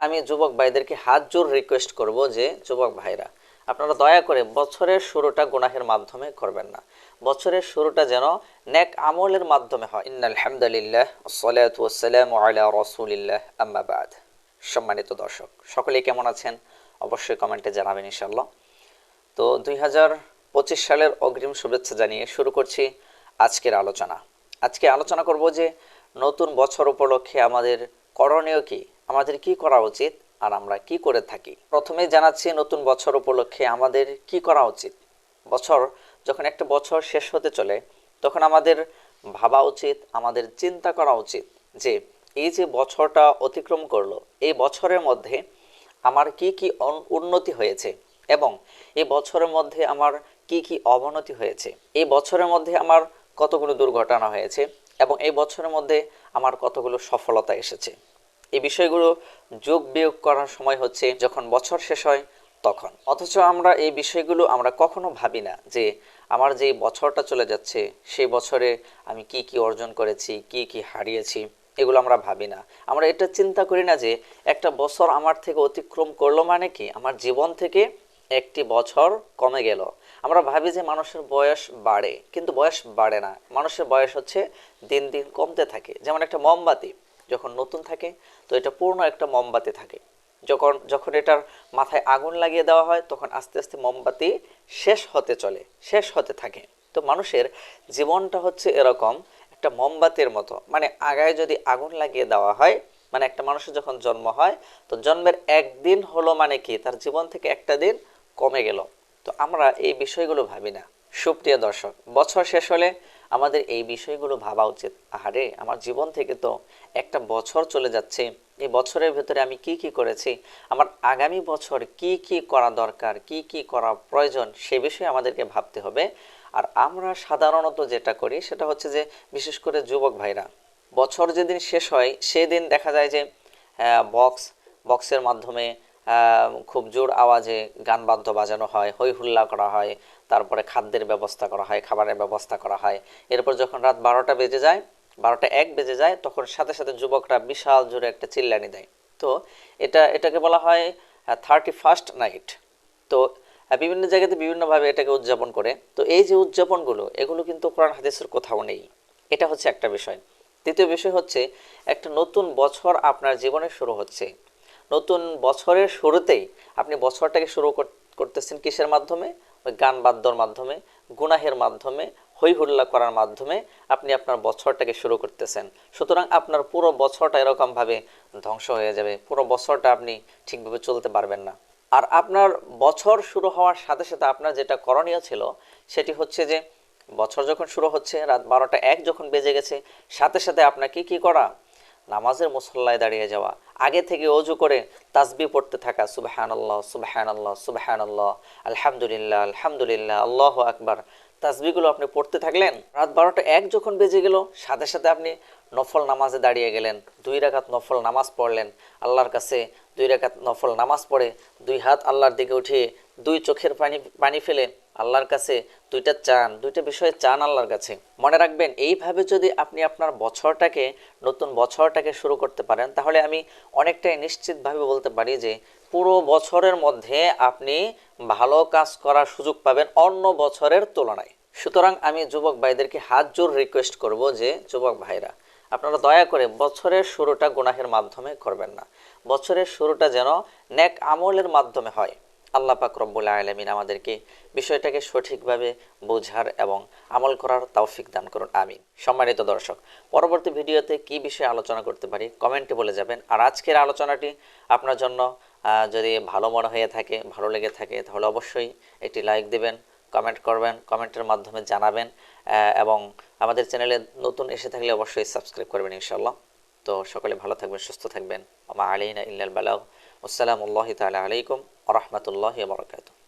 আমি যুবক ভাইদেরকে হাত জোর রিকোয়েস্ট করব যে, যুবক ভাইরা, আপনারা দয়া করে বছরের শুরুটা গুনাহের মাধ্যমে করবেন না। বছরের শুরুটা যেন নেক আমলের মাধ্যমে হয়। ইন্নাল হামদুলিল্লাহ সালাতু ওয়াসসালামু আলা রাসূলিল্লাহ, আম্মা বাদ। সম্মানিত দর্শক, সকলেই কেমন আছেন? অবশ্যই কমেন্টে জানাবেন ইনশাআল্লাহ। তো দুই হাজার পঁচিশ সালের অগ্রিম শুভেচ্ছা জানিয়ে শুরু করছি আজকের আলোচনা। আজকে আলোচনা করব যে, নতুন বছর উপলক্ষে আমাদের করণীয় কি? আমাদের কি করা উচিত আর আমরা কি করে থাকি? প্রথমে জানাচ্ছি নতুন বছর উপলক্ষে আমাদের কি করা উচিত? বছর যখন একটা বছর শেষ হতে চলে, তখন আমাদের ভাবা উচিত, আমাদের চিন্তা করা উচিত যে এই যে বছরটা অতিক্রম করল, এই বছরের মধ্যে আমার কি কি উন্নতি হয়েছে এবং এই বছরের মধ্যে আমার কি কি অবনতি হয়েছে? এই বছরের মধ্যে আমার কতগুলো দুর্ঘটনা হয়েছে এবং এই বছরের মধ্যে আমার কতগুলো সফলতা এসেছে? এই বিষয়গুলো যোগ বিয়োগ করার সময় হচ্ছে যখন বছর শেষ হয় তখন। অথচ আমরা এই বিষয়গুলো আমরা কখনো ভাবি না যে আমার যে বছরটা চলে যাচ্ছে, সেই বছরে আমি কি কি অর্জন করেছি, কি কি হারিয়েছি, এগুলো আমরা ভাবি না। আমরা এটা চিন্তা করি না যে একটা বছর আমার থেকে অতিক্রম করল মানে কি? আমার জীবন থেকে একটি বছর কমে গেল। আমরা ভাবি যে মানুষের বয়স বাড়ে, কিন্তু বয়স বাড়ে না। মানুষের বয়স হচ্ছে দিন দিন কমতে থাকে। যেমন একটা মোমবাতি। যখন নতুন থাকে, তো এটা পূর্ণ একটা মোমবাতি থাকে। যখন যখন এটার মাথায় আগুন লাগিয়ে দেওয়া হয়, তখন আস্তে আস্তে মোমবাতি শেষ হতে চলে, শেষ হতে থাকে। তো মানুষের জীবনটা হচ্ছে এরকম, একটা মোমবাতির মতো। মানে আগায় যদি আগুন লাগিয়ে দেওয়া হয় মানে একটা মানুষের যখন জন্ম হয়, তো জন্মের একদিন হলো মানে কি? তার জীবন থেকে একটা দিন কমে গেল। তো আমরা এই বিষয়গুলো ভাবি না। সুপ্রিয় দর্শক, বছর শেষ হলে আমাদের এই বিষয়গুলো ভাবা উচিত। আহারে, আমার জীবন থেকে তো একটা বছর চলে যাচ্ছে। এই বছরের ভেতরে আমি কি কি করেছি? আমার আগামী বছর কি কি করা দরকার? কি কি করা প্রয়োজন? সে বিষয়ে আমাদেরকে ভাবতে হবে। আর আমরা সাধারণত যেটা করি, সেটা হচ্ছে যে, বিশেষ করে যুবক ভাইরা, বছর যেদিন শেষ হয়, সেদিন দেখা যায় যে বক্স বক্সের মাধ্যমে খুব জোর আওয়াজে গান বাদ্য বাজানো হয় হই হুল্লা করা হয়, তারপরে খাদ্যের ব্যবস্থা করা হয়, খাবারের ব্যবস্থা করা হয়। এরপর যখন রাত বারোটা বেজে যায়, বারোটা এক বেজে যায়, তখন সাথে সাথে যুবকরা বিশাল জোরে একটা চিল্লানি দেয়। তো এটা, এটাকে বলা হয় থার্টি ফার্স্ট নাইট তো বিভিন্ন জায়গাতে বিভিন্নভাবে এটাকে উদযাপন করে। তো এই যে উদযাপনগুলো, এগুলো কিন্তু কোরআন হাদিসের কোথাও নেই। এটা হচ্ছে একটা বিষয়। দ্বিতীয় বিষয় হচ্ছে, একটা নতুন বছর আপনার জীবনে শুরু হচ্ছে। নতুন বছরের শুরুতেই আপনি বছরটাকে শুরু কর- করতেছেন কিসের মাধ্যমে? ওই গান বাদ্যর মাধ্যমে, গুনাহের মাধ্যমে হই হুল্লা করার মাধ্যমে আপনি আপনার বছরটাকে শুরু করতেছেন। সুতরাং আপনার পুরো বছরটা এরকমভাবে ধ্বংস হয়ে যাবে। পুরো বছরটা আপনি ঠিকভাবে চলতে পারবেন না। আর আপনার বছর শুরু হওয়ার সাথে সাথে আপনার যেটা করণীয় ছিল, সেটি হচ্ছে যে বছর যখন শুরু হচ্ছে, রাত বারোটা এক যখন বেজে গেছে, সাথে সাথে আপনাকে কি করা? নামাজের মুসল্লায় দাঁড়িয়ে যাওয়া, আগে থেকে অজু করে তাসবি পড়তে থাকা সুবাহান আল্লাহ সুবাহান আল্লাহ সুবাহান আল্লাহ আলহামদুলিল্লাহ আলহামদুলিল্লাহ, আল্লাহ আকবার, তাসবিগুলো আপনি পড়তে থাকলেন। রাত বারোটা এক যখন বেজে গেল, সাথে সাথে আপনি নফল নামাজে দাঁড়িয়ে গেলেন, দুই রাকাত নফল নামাজ পড়লেন, আল্লাহর কাছে দুই রাকাত নফল নামাজ পড়ে, দুই হাত আল্লাহর দিকে উঠিয়ে দুই চোখের পানি পানি ফেলে আল্লাহর কাছে দুইটা চান, দুইটা বিষয়ে চান আল্লাহর কাছে। মনে রাখবেন, এইভাবে যদি আপনি আপনার বছরটাকে, নতুন বছরটাকে শুরু করতে পারেন, তাহলে আমি অনেকটাই নিশ্চিতভাবে বলতে পারি যে, পুরো বছরের মধ্যে আপনি ভালো কাজ করার সুযোগ পাবেন অন্য বছরের তুলনায়। সুতরাং আমি যুবক ভাইদেরকে হাত জোর রিকোয়েস্ট করব যে, যুবক ভাইরা, আপনারা দয়া করে বছরের শুরুটা গুনাহের মাধ্যমে করবেন না। বছরের শুরুটা যেন নেক আমলের মাধ্যমে হয়। আল্লাহ পাক রব্বুল আলমিন আমাদেরকে বিষয়টাকে সঠিকভাবে বোঝার এবং আমল করার তৌফিক দান করুন, আমিন। সম্মানিত দর্শক, পরবর্তী ভিডিওতে কি বিষয়ে আলোচনা করতে পারি কমেন্টে বলে যাবেন। আর আজকের আলোচনাটি আপনার জন্য যদি ভালো মনে হয়ে থাকে, ভালো লেগে থাকে, তাহলে অবশ্যই একটি লাইক দেবেন, কমেন্ট করবেন, কমেন্টের মাধ্যমে জানাবেন এবং আমাদের চ্যানেলে নতুন এসে থাকলে অবশ্যই সাবস্ক্রাইব করবেন ইনশাল্লাহ তো সকলে ভালো থাকবেন, সুস্থ থাকবেন। আমা আলাইনা ইল্লাল বালাগ والسلام الله تعالى عليكم ورحمة الله وبركاته.